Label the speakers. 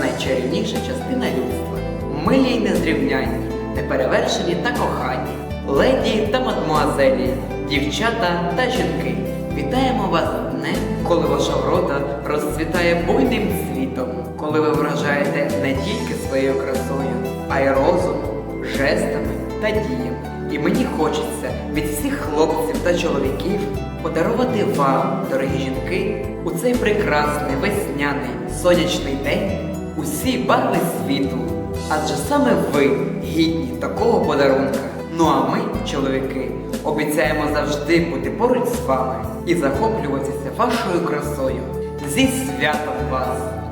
Speaker 1: найцінніша частина людства. Милі й незрівнянні, неперевершені та кохані, леді та мадмуазелі, дівчата та жінки. Вітаємо вас днем, коли ваша врода розцвітає буйним цвітом, коли ви вражаєте не тільки своєю красою, а й розумом, жестами та діями. І мені хочеться від всіх хлопців та чоловіків подарувати вам, дорогі жінки, у цей прекрасний весняний сонячний день усі барви світу. Адже саме ви гідні такого подарунка. Ну а ми, чоловіки, обіцяємо завжди бути поруч з вами і захоплюватися вашою красою. Зі святом вас!